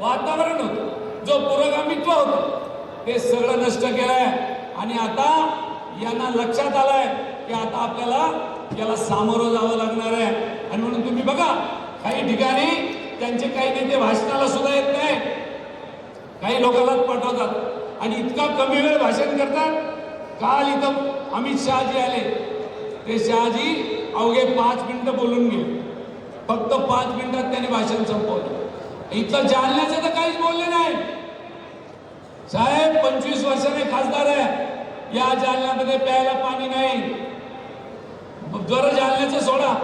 वातावरण होतं. जो पुरोगामित्व होतं ते सगळं नष्ट केलंय. आणि आता यांना लक्षात आलंय की आता आपल्याला याला सामोरं जावं लागणार आहे. आणि म्हणून तुम्ही बघा काही ठिकाणी त्यांचे काही नेते भाषणाला सुद्धा येत नाही. काही लोकांनाच पाठवतात. आणि इतका कमी वेळ भाषण करतात. काल इथं अमित शहाजी आले. ते शहाजी अवघे पाच मिनिटं बोलून गेले. फक्त पाच मिनिटात त्यांनी भाषण संपवलं. इथं जालन्याचं तर काहीच बोलले नाही. साहेब पंचवीस वर्षाने खासदार आहे. या जालन्यामध्ये प्यायला पाणी नाही. जर जालन्याचं सोडा.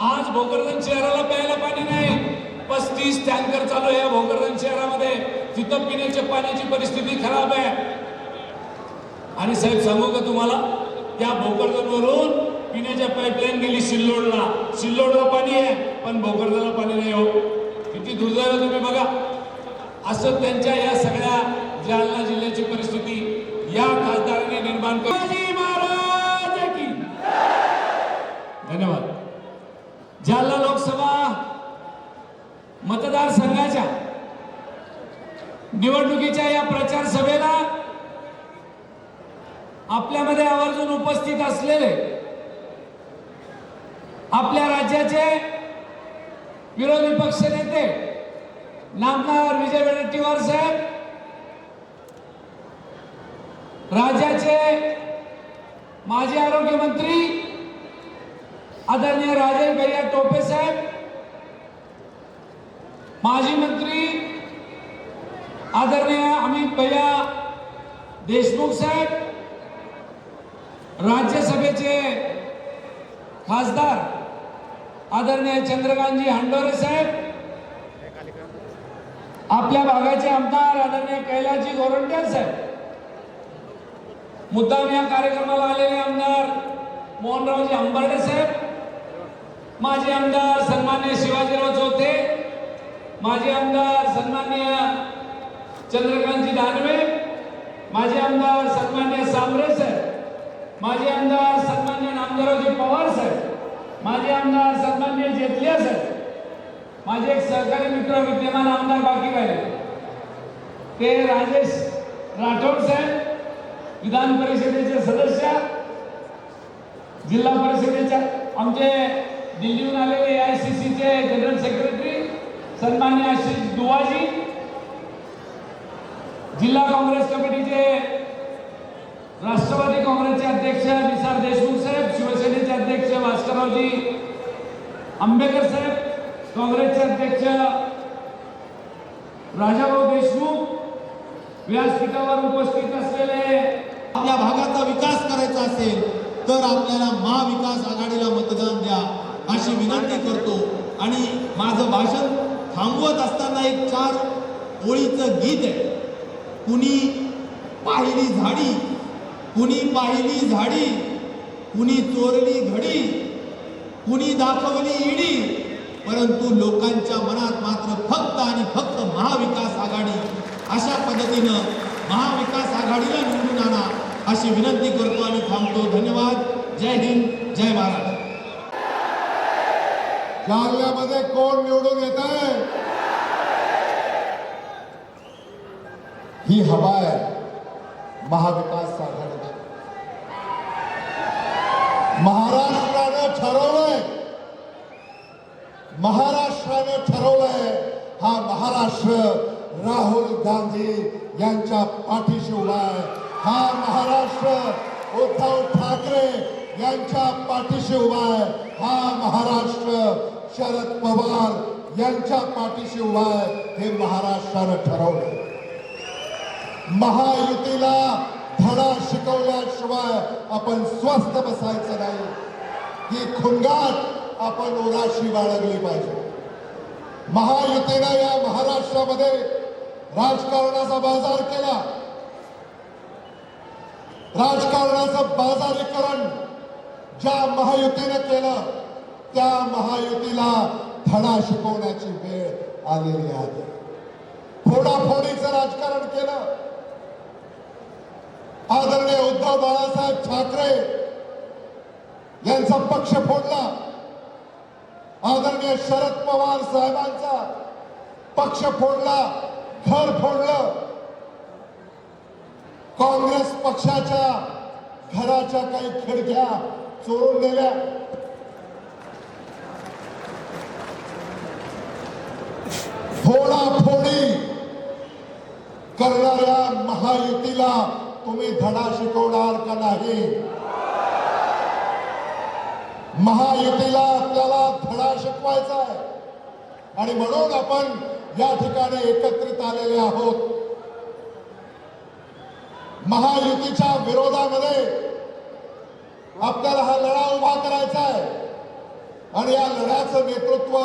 आज भोकरदन शहराला प्यायला पाणी नाही. पस्तीस टँकर चालू आहे भोकरदन शहरामध्ये. तिथं पिण्याच्या पाण्याची परिस्थिती खराब आहे. आणि साहेब सांगू का तुम्हाला? त्या भोकरदनवरून पिण्याच्या पाईपलाईन गेली सिल्लोडला. सिल्लोडला पाणी आहे पण भोकरदनला पाणी नाही हो. किती दुर्दैव तुम्ही बघा. असं त्यांच्या या सगळ्या जालना जिल्ह्याची परिस्थिती या खासदारांनी निर्माण करून धन्यवाद. जालना लोकसभा मतदारसंघाच्या निवडणुकीच्या या प्रचार सभेला आपल्यामध्ये आवर्जून उपस्थित असलेले आपल्या राज्याचे विरोधी पक्ष नेते नामदार विजय वडेट्टीवार साहेब राज्याचे माजी आरोग्य मंत्री आदरणीय राजेश भैया टोपे साहेब माजी मंत्री आदरणीय अमित भैया देशमुख साहेब राज्यसभेचे खासदार आदरणीय चंद्रकांतजी हंडोरे साहेब आपल्या भागाचे आमदार आदरणीय कैलासजी गोरंट्याल साहेब मुद्दाम या कार्यक्रमाला आलेले आमदार मोहनरावजी अंबर्डे साहेब माजी आमदार सन्मान्य शिवाजीराव चौथे माजी आमदार सन्मान्य चंद्रकांतजी दानवे माजी आमदार सन्मान्य सामरे साहेब माजी आमदार सन्मान्य नामदारावजी पवार साहेब माझे आमदार सन्मान्य जेतले असत माझे एक सहकारी मित्र विद्यमान आमदार बाकी राहिले. ते राजेश राठोड साहेब विधान परिषदेचे सदस्य जिल्हा परिषदेच्या आमचे दिल्लीहून आलेले ए आय सी सीचे जनरल सेक्रेटरी सन्मान्य आशिष दुवाजी जिल्हा काँग्रेस कमिटीचे राष्ट्रवादी काँग्रेसचे अध्यक्ष निसार देशमुख साहेब शिवसेनेचे अध्यक्ष भास्कररावजी आंबेकर साहेब काँग्रेसचे अध्यक्ष राजाभाऊ देशमुख व्यासपीठावर उपस्थित असलेले आपल्या भागाचा विकास करायचा असेल तर आपल्याला महाविकास आघाडीला मतदान द्या अशी विनंती करतो. आणि माझं भाषण थांबवत असताना एक चार ओळीचं गीत आहे. कुणी पाहिली झाडी कुणी पाहिली झाडी कुणी चोरली घडी कुणी दाखवली इडी परंतु लोकांच्या मनात मात्र फक्त आणि फक्त महाविकास आघाडी. अशा पद्धतीनं महाविकास आघाडीला निवडून आणा अशी विनंती करतो आणि थांबतो. धन्यवाद. जय हिंद. जय महाराष्ट्र जालन्यामध्ये कोण निवडून येत आहे? ही हवा आहे महाविकास आघाडीची महाराष्ट्र ठरवलंय. महाराष्ट्रानं ठरवलंय हा महाराष्ट्र राहुल गांधी यांच्या पाठीशी उभा आहे. हा महाराष्ट्र उद्धव ठाकरे यांच्या पाठीशी उभा आहे. हा महाराष्ट्र शरद पवार यांच्या पाठीशी उभा आहे. हे महाराष्ट्रानं ठरवलं महायुतीला धडा शिकवल्याशिवाय आपण स्वस्थ बसायचं नाही. ही खुणगाट आपण उराशी बाळगली पाहिजे. महायुतीनं या महाराष्ट्रामध्ये राजकारणाचा बाजार केला. राजकारणाचं बाजारीकरण ज्या महायुतीनं केलं त्या महायुतीला धडा शिकवण्याची वेळ आलेली आहे. फोडाफोडीचं राजकारण केलं. आदरणीय उद्धव बाळासाहेब ठाकरे यांचा पक्ष फोडला. आदरणीय शरद पवार साहेबांचा पक्ष फोडला घर फोडलं. काँग्रेस पक्षाच्या घराच्या काही खिडक्या चोरून गेल्या फोडाफोडी करणाऱ्या महायुतीला तुम्ही धडा शिकवणार का नाही? महायुतीला त्याला धडा शिकवायचा आहे. आणि म्हणून आपण या ठिकाणी एकत्रित आलेले आहोत. महायुतीच्या विरोधामध्ये आपल्याला हा लढा उभा करायचा आहे. आणि या लढ्याचं नेतृत्व